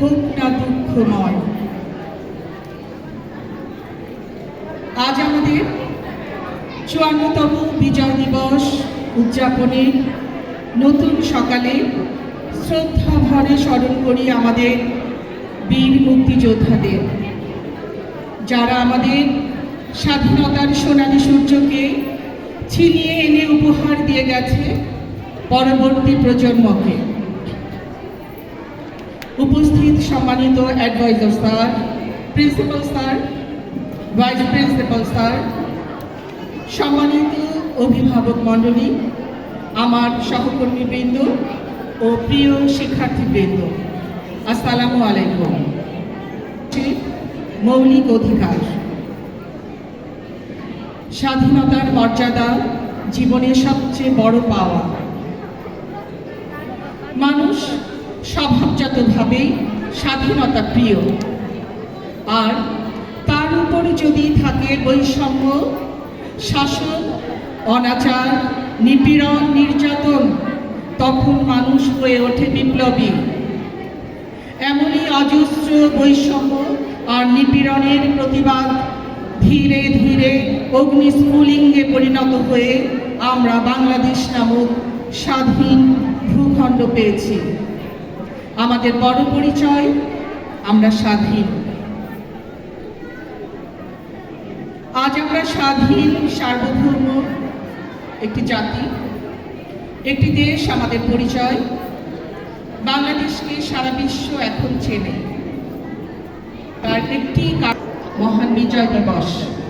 হোক না দুঃখময়। আজ আমাদের চুয়ান্নতম বিজয় দিবস উদযাপনে নতুন সকালে শ্রদ্ধা ভরে স্মরণ করি আমাদের বীর মুক্তিযোদ্ধাদের। যারা আমাদের স্বাধীনতার সোনালী সূর্যকে ছিনিয়ে এনে উপহার দিয়ে গেছে পরবর্তী প্রজন্মকে। উপস্থিত সম্মানিত adviser sir principal sir vice principal sir সম্মানিত অভিভাবক মণ্ডলী, আমার সহকর্মীবৃন্দ ও প্রিয় শিক্ষার্থীবৃন্দ, আসসালামু আলাইকুম। মৌলিক অধিকার। স্বাধীনতার মর্যাদা জীবনের সবচেয়ে বড় পাওয়া। মানুষ স্বভাবজাতভাবেই স্বাধীনতা প্রিয়। আর তার উপরে যদি থাকে বৈষম্য, শাসন, অনাচার, নিপীড়ন, নির্যাতন, তখন মানুষ হয়ে ওঠে বিপ্লবী। এমনই অজস্র বৈষম্য আর নিপীড়নের প্রতিবাদ ধীরে ধীরে অগ্নিস্ফুলিঙ্গে পরিণত হয়ে আমরা বাংলাদেশ নামক স্বাধীন ভূখণ্ড পেয়েছি। আমাদের বড় পরিচয়, আমরা স্বাধীন। আজ আমরা স্বাধীন, সার্বভৌম একটি জাতি, একটি দেশ, আমাদের পরিচয়। বাংলাদেশকে সারা বিশ্ব এখন চেনে। তার একটি মহান বিজয় দিবস।